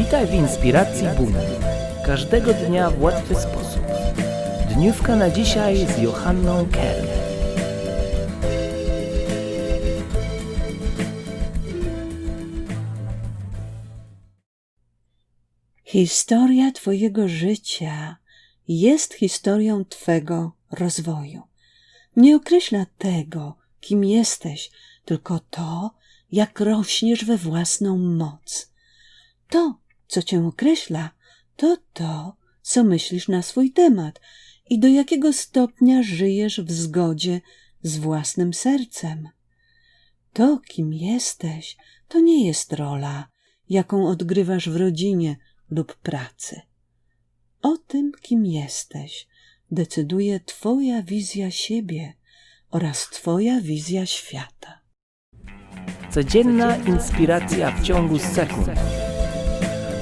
Witaj w inspiracji Buna. Każdego dnia w łatwy sposób. Dniówka na dzisiaj z Johanną Kern. Historia Twojego życia jest historią Twego rozwoju. Nie określa tego, kim jesteś, tylko to, jak rośniesz we własną moc. To, co Cię określa, to to, co myślisz na swój temat i do jakiego stopnia żyjesz w zgodzie z własnym sercem. To, kim jesteś, to nie jest rola, jaką odgrywasz w rodzinie lub pracy. O tym, kim jesteś, decyduje Twoja wizja siebie oraz Twoja wizja świata. Codzienna inspiracja w ciągu sekund.